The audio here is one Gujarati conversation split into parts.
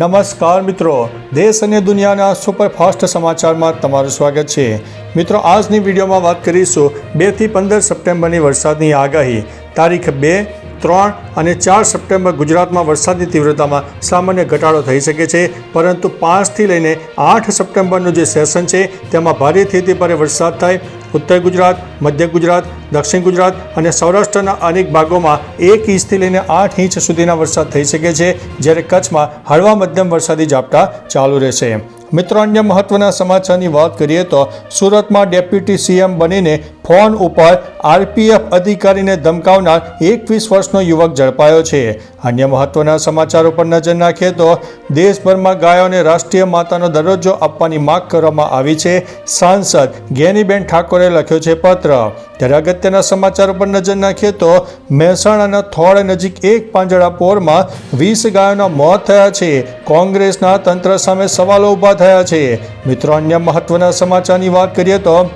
નમસ્કાર મિત્રો. દેશ અને દુનિયાના સુપરફાસ્ટ સમાચારમાં તમારું સ્વાગત છે. મિત્રો, આજની વિડીયોમાં વાત કરીશું બેથી પંદર સપ્ટેમ્બરની વરસાદની આગાહી. તારીખ બે ત્રણ અને ચાર સપ્ટેમ્બર ગુજરાતમાં વરસાદની તીવ્રતામાં સામાન્ય ઘટાડો થઈ શકે છે, પરંતુ પાંચથી લઈને આઠ સપ્ટેમ્બરનું જે સેશન છે, તેમાં ભારેથી અતિ ભારે વરસાદ થાય. ઉત્તર ગુજરાત, મધ્ય ગુજરાત, દક્ષિણ ગુજરાત અને સૌરાષ્ટ્રના અનેક ભાગોમાં એક ઇંચથી લઈને આઠ ઇંચ સુધીના વરસાદ થઈ શકે છે, જ્યારે કચ્છમાં હળવા મધ્યમ વરસાદી ઝાપટા ચાલુ રહેશે. મિત્રો, અન્ય મહત્વના સમાચારની વાત કરીએ તો સુરતમાં ડેપ્યુટી સીએમ બનીને ફોન ઉપર આરપીએફ અધિકારીને ધમકાવનાર એકવીસ વર્ષનો યુવક ઝડપાયો છે. અન્ય મહત્વના સમાચારો પર નજર નાખીએ તો દેશભરમાં ગાયોને રાષ્ટ્રીય માતાનો દરજ્જો આપવાની માગ કરવામાં આવી છે. સાંસદ ગેનીબેન ઠાકોરે લખ્યો છે પત્ર. ત્યારે અગત્યના સમાચારો પર નજર નાખીએ તો મહેસાણાના થોળ નજીક એક પાંજરા પોરમાં વીસ ગાયોના મોત થયા છે. કોંગ્રેસના તંત્ર સામે સવાલો ઊભા થયા છે. મિત્રો, અન્ય મહત્વના સમાચારની વાત કરીએ તો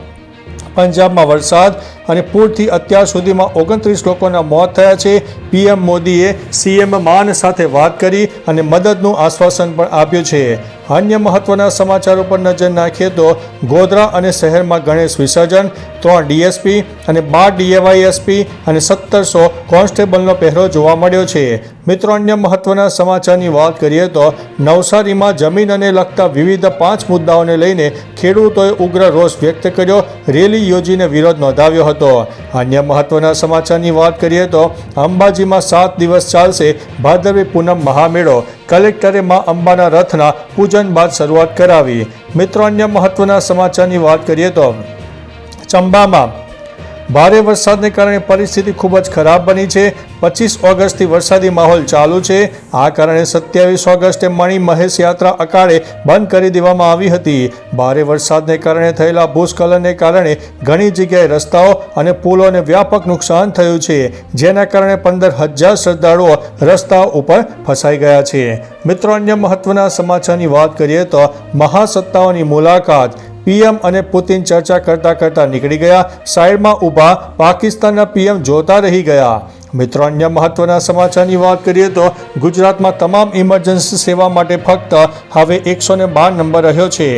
પંજાબમાં વરસાદ અને પૂરથી અત્યાર સુધીમાં ઓગણત્રીસ લોકોના મોત થયા છે. પીએમ મોદીએ સીએમ માન સાથે વાત કરી અને મદદનું આશ્વાસન પણ આપ્યું છે. અન્ય મહત્વના સમાચારો પર નજર નાખીએ તો ગોધરા અને શહેરમાં ગણેશ વિસર્જન, ત્રણ ડીએસપી અને બાર ડીએવાયએસપી અને સત્તરસો કોન્સ્ટેબલનો પહેરો જોવા મળ્યો છે. મિત્રો, અન્ય મહત્વના સમાચારની વાત કરીએ તો નવસારીમાં જમીન અને લગતા વિવિધ પાંચ મુદ્દાઓને લઈને ખેડૂતોએ ઉગ્ર રોષ વ્યક્ત કર્યો, રેલી યોજીને વિરોધ નોંધાવ્યો હતો. અન્ય મહત્વના સમાચારની વાત કરીએ તો અંબાજીમાં સાત દિવસ ચાલશે ભાદરવી પૂનમ મહામેળો. કલેક્ટરે માં અંબાના રથના પૂજન બાદ શરૂઆત કરાવી. મિત્રો, અન્ય મહત્વના સમાચારની વાત કરીએ તો ચંબામાં ભારે વરસાદને કારણે પરિસ્થિતિ ખૂબ જ ખરાબ બની છે. પચીસ ઓગસ્ટથી વરસાદી માહોલ ચાલુ છે. આ કારણે સત્યાવીસ ઓગસ્ટે મણી મહેશ યાત્રા અકાળે બંધ કરી દેવામાં આવી હતી. ભારે વરસાદને કારણે થયેલા ભૂસ્ખલનને કારણે ઘણી જગ્યાએ રસ્તાઓ અને પુલોને વ્યાપક નુકસાન થયું છે. જેના કારણે પંદર હજાર શ્રદ્ધાળુઓ રસ્તાઓ ઉપર ફસાઈ ગયા છે. મિત્રો, અન્ય મહત્વના સમાચારની વાત કરીએ તો મહાસત્તાઓની મુલાકાત. પીએમ અને પુતિન ચર્ચા કરતા કરતા નીકળી ગયા. સાઈડમાં ઊભા પાકિસ્તાનના પીએમ જોતા રહી ગયા. મિત્રો, અન્ય મહત્વના સમાચારની વાત કરીએ તો ગુજરાતમાં તમામ ઇમરજન્સી સેવા માટે ફક્ત હવે એકસો બાર નંબર રહ્યો છે.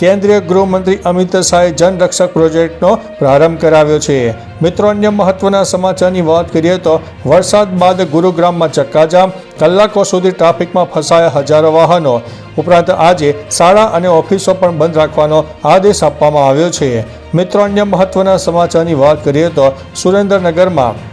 કેન્દ્રીય ગૃહમંત્રી અમિત શાહે જનરક્ષક પ્રોજેક્ટનો પ્રારંભ કરાવ્યો છે. મિત્રો, અન્ય મહત્વના સમાચારની વાત કરીએ તો વરસાદ બાદ ગુરુગ્રામમાં ચક્કાજામ, કલાકો સુધી ટ્રાફિકમાં ફસાયા હજારો વાહનો. ઉપરાંત આજે શાળા અને ઓફિસો પણ બંધ રાખવાનો આદેશ આપવામાં આવ્યો છે. મિત્રો, અન્ય મહત્વના સમાચારની વાત કરીએ તો સુરેન્દ્રનગરમાં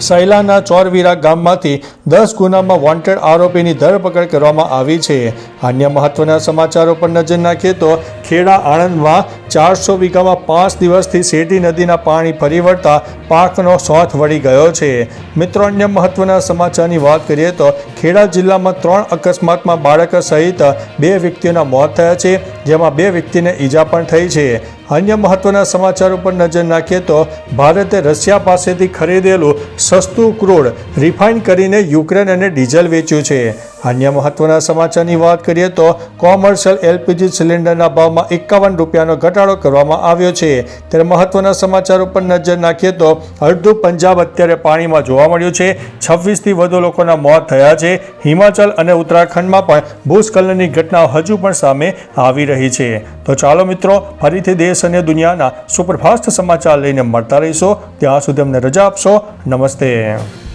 સૈલાના ચોરવીરા ગામમાંથી દસ ગુનામાં વોન્ટેડ આરોપીની ધરપકડ કરવામાં આવી છે. અન્ય મહત્વના સમાચારો પર નજર નાખીએ તો ખેડા આણંદમાં ચારસો વીઘામાં પાંચ દિવસથી શેરડી નદીના પાણી ફરી વળતા પાકનો સોથ વળી ગયો છે. મિત્રો, અન્ય મહત્વના સમાચારની વાત કરીએ તો ખેડા જિલ્લામાં ત્રણ અકસ્માતમાં બાળક સહિત બે વ્યક્તિઓના મોત થયા છે, જેમાં બે વ્યક્તિને ઈજા પણ થઈ છે. અન્ય મહત્વના સમાચારો ઉપર નજર નાખીએ તો ભારતે રશિયા પાસેથી ખરીદેલું સસ્તું ક્રૂડ રિફાઇન કરીને યુક્રેન અને ડીઝલ વેચ્યું છે. અન્ય મહત્વના સમાચારની વાત કરીએ તો કોમર્શિયલ એલપીજી સિલિન્ડરના ભાવમાં એકાવન રૂપિયાનો ઘટાડો કરવામાં આવ્યો છે. ત્યારે મહત્વના સમાચારો ઉપર નજર નાખીએ તો અડધું પંજાબ અત્યારે પાણીમાં જોવા મળ્યું છે. છવ્વીસથી વધુ લોકોના મોત થયા છે. હિમાચલ અને ઉત્તરાખંડમાં પણ ભૂસ્ખલનની ઘટનાઓ હજુ પણ સામે આવી રહી છે. તો ચાલો મિત્રો, ફરીથી દેશ અને દુનિયાના સુપરફાસ્ટ સમાચાર લઈને મળતા રહીશો. ત્યાં સુધી અમને રજા આપશો. નમસ્તે.